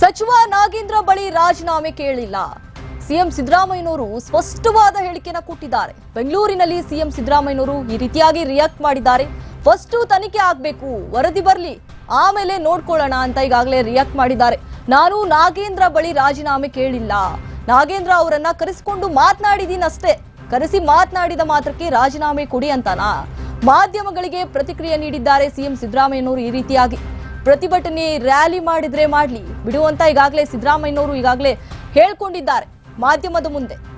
ಸಚಿವ ನಾಗೇಂದ್ರ ಬಳಿ ರಾಜೀನಾಮೆ ಕೇಳಿಲ್ಲ ಸಿಎಂ ಸಿದ್ದರಾಮಯ್ಯನವರು ಸ್ಪಷ್ಟವಾದ ಹೇಳಿಕೆಯನ್ನ ಕೊಟ್ಟಿದ್ದಾರೆ. ಬೆಂಗಳೂರಿನಲ್ಲಿ ಸಿಎಂ ಸಿದ್ದರಾಮಯ್ಯನವರು ಈ ರೀತಿಯಾಗಿ ರಿಯಾಕ್ಟ್ ಮಾಡಿದ್ದಾರೆ. ಫಸ್ಟ್ ತನಿಖೆ ಆಗ್ಬೇಕು, ವರದಿ ಬರಲಿ, ಆಮೇಲೆ ನೋಡ್ಕೊಳ್ಳೋಣ ಅಂತ ಈಗಾಗಲೇ ರಿಯಾಕ್ಟ್ ಮಾಡಿದ್ದಾರೆ. ನಾನು ನಾಗೇಂದ್ರ ಬಳಿ ರಾಜೀನಾಮೆ ಕೇಳಿಲ್ಲ. ನಾಗೇಂದ್ರ ಅವರನ್ನ ಕರೆಸಿಕೊಂಡು ಮಾತನಾಡಿದೀನಿ ಅಷ್ಟೇ ಕರೆಸಿ ಮಾತನಾಡಿದ ಮಾತ್ರಕ್ಕೆ ರಾಜೀನಾಮೆ ಕೊಡಿ ಅಂತಾನಾ? ಮಾಧ್ಯಮಗಳಿಗೆ ಪ್ರತಿಕ್ರಿಯೆ ನೀಡಿದ್ದಾರೆ ಸಿಎಂ ಸಿದ್ದರಾಮಯ್ಯನವರು ಈ ರೀತಿಯಾಗಿ. ಪ್ರತಿಭಟನೆ ರ್ಯಾಲಿ ಮಾಡಿದ್ರೆ ಮಾಡಲಿ. ಬಿಡುವಂತ ಈಗಾಗಲೇ ಸಿದ್ದರಾಮಯ್ಯನವರು ಈಗಾಗಲೇ ಹೇಳ್ಕೊಂಡಿದ್ದಾರೆ. ಮಾಧ್ಯಮದ ಮುಂದೆ.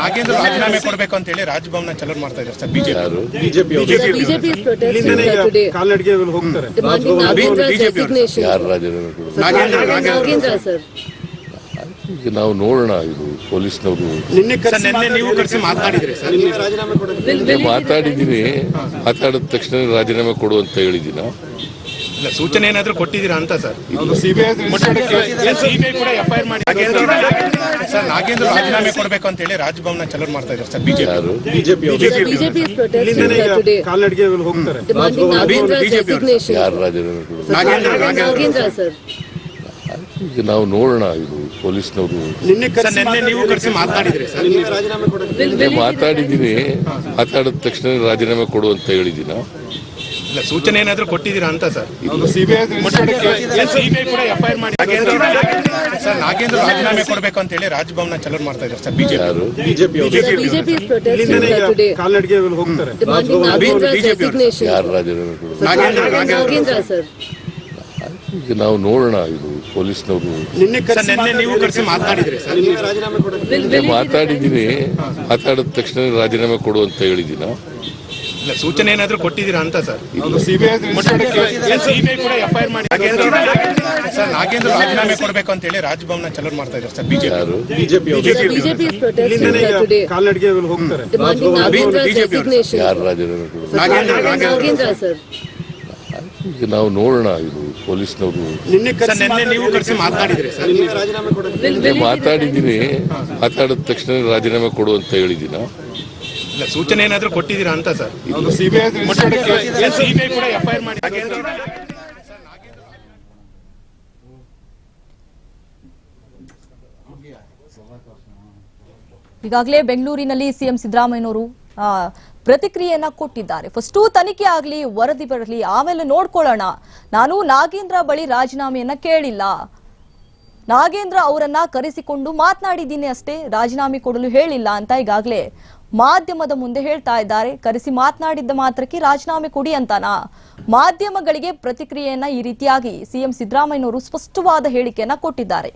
ನಾಗೇಂದ್ರ ರಾಜೀನಾಮೆ ಕೊಡಬೇಕು ಅಂತ ಹೇಳಿ ರಾಜಭವನ ಚಲೋ ಮಾಡ್ತಾ ಇದ್ದಾರೆ ಸರ್. ಬಿಜೆಪಿ ಕಾಲ್ನಡಿಗೆ ಹೋಗ್ತಾರೆ. ಯಾರು ರಾಜೀನಾಮೆ ಈಗ ನಾವು ನೋಡೋಣ ಇದು ಪೊಲೀಸ್ನವರು. ಮಾತಾಡಿದ್ದೀನಿ ಮಾತಾಡಿದ ತಕ್ಷಣ ರಾಜೀನಾಮೆ ಕೊಡು ಅಂತ ಹೇಳಿದ್ದೀನ ಇಲ್ಲ ಸೂಚನೆ ಏನಾದರೂ ಕೊಟ್ಟಿದ್ದೀರಾ ಅಂತ ಸರ್. ಸರ್ ನಾಗೇಂದ್ರ ರಾಜೀನಾಮೆ ಕೊಡಬೇಕು ಅಂತ ಹೇಳಿ ರಾಜಭವನ ಚಲೋ ಮಾಡ್ತಾ ಇದ್ದಾರೆ ಸರ್ ಬಿಜೆಪಿ ಕಾಲ್ನಡಿಗೆ ಹೋಗ್ತಾರೆ. ನಾಗೇಂದ್ರ ಈಗ ನಾವು ನೋಡೋಣ ಇದು ಪೊಲೀಸ್ನವರು. Sir sir. ಮಾತಾಡಿದ್ದೀನಿ. ಮಾತಾಡಿದ ತಕ್ಷಣ ರಾಜೀನಾಮೆ ಕೊಡು ಅಂತ ಹೇಳಿದ್ದೀನ? ಇಲ್ಲ ಸೂಚನೆ ಏನಾದ್ರೂ ಕೊಟ್ಟಿದ್ದೀರಾ ಅಂತ ಸರ್. ಸಿಬಿಐ ಸಿಬಿಐ ಕೂಡ ಎಫ್ಐಆರ್ ಮಾಡಿ. ಸರ್ ನಾಗೇಂದ್ರ ರಾಜೀನಾಮೆ ಕೊಡಬೇಕು ಅಂತ ಹೇಳಿ ರಾಜಭವನ ಚಲೋ ಮಾಡ್ತಾ ಇದ್ದಾರೆ ಸರ್ ಬಿಜೆಪಿ ಈಗ ನಾವು ನೋಡೋಣ ಇದು ಪೊಲೀಸ್ನವರು. ನಿನ್ನೆ ಸರ್ ನೀವು ಕರೆಸಿ ಮಾತನಾಡಿದ್ರಿ ಸರ್. ನಿನ್ನೆ ಕೊಡೋದು. Will, will ಮಾತಾಡಿದ ತಕ್ಷಣ ರಾಜೀನಾಮೆ ಕೊಡು ಅಂತ ಹೇಳಿದ್ದೀನ? ಇಲ್ಲ ಸೂಚನೆ ಏನಾದ್ರು ಕೊಟ್ಟಿದ್ದೀರಾ ಅಂತ ಸರ್. ಸಿಬಿಐ ಕೂಡ ಎಫ್ಐಆರ್ ಮಾಡಿ ಸರ್ ನಾಗೇಂದ್ರ ರಾಜೀನಾಮೆ ಕೊಡಬೇಕು ಅಂತ ಹೇಳಿ ರಾಜಭವನ ಚಲೋ ಮಾಡ್ತಾ ಇದ್ದಾರೆ ಸರ್ ಬಿಜೆಪಿ ಬಿಜೆಪಿ ಕಾಲ್ನಡಿಗೆ ಹೋಗ್ತಾರೆ. ನಾಗೇಂದ್ರ ಈಗ ನಾವು ನೋಡೋಣ ಇದು ಪೊಲೀಸ್ನವರು. ನಿನ್ನೆ ಸರ್ ನೀವು ಕರೆಸಿ ಮಾತನಾಡಿದ್ರಿ ಸರ್. ರಾಜೀನಾಮೆ ಕೊಡೋದು Will, will ಮಾತಾಡಿದ್ದೀನಿ ಮಾತಾಡಿದ ತಕ್ಷಣ ರಾಜೀನಾಮೆ ಕೊಡು ಅಂತ ಹೇಳಿದ್ದೀನ ಇಲ್ಲ ಸೂಚನೆ ಏನಾದ್ರು ಕೊಟ್ಟಿದ್ದೀರಾ ಅಂತ ಸರ್. ಸಿಬಿಐ ಸಿಬಿಐ ಕೂಡ ಎಫ್ಐಆರ್ ಮಾಡಿ? ಈಗಾಗಲೇ ಬೆಂಗಳೂರಿನಲ್ಲಿ ಸಿಎಂ ಸಿದ್ದರಾಮಯ್ಯನವರು ಆ, ಪ್ರತಿಕ್ರಿಯೆಯನ್ನ ಕೊಟ್ಟಿದ್ದಾರೆ. ಫಸ್ಟು ತನಿಖೆ ಆಗಲಿ ವರದಿ ಬರಲಿ ಆಮೇಲೆ ನೋಡ್ಕೊಳ್ಳೋಣ. ನಾನು ನಾಗೇಂದ್ರ ಬಳಿ ರಾಜೀನಾಮೆಯನ್ನ ಕೇಳಿಲ್ಲ. ನಾಗೇಂದ್ರ ಅವರನ್ನ ಕರೆಸಿಕೊಂಡು ಮಾತನಾಡಿದ್ದೀನಿ ಅಷ್ಟೇ. ರಾಜೀನಾಮೆ ಕೊಡಲು ಹೇಳಿಲ್ಲ ಅಂತ ಈಗಾಗಲೇ ಮಾಧ್ಯಮದ ಮುಂದೆ ಹೇಳ್ತಾ ಇದ್ದಾರೆ. ಕರೆಸಿ ಮಾತನಾಡಿದ್ದ ಮಾತ್ರಕ್ಕೆ ರಾಜೀನಾಮೆ ಕೊಡಿ ಅಂತಾನಾ? ಮಾಧ್ಯಮಗಳಿಗೆ ಪ್ರತಿಕ್ರಿಯೆಯನ್ನ ಈ ರೀತಿಯಾಗಿ ಸಿಎಂ ಸಿದ್ದರಾಮಯ್ಯನವರು ಸ್ಪಷ್ಟವಾದ ಹೇಳಿಕೆಯನ್ನ ಕೊಟ್ಟಿದ್ದಾರೆ.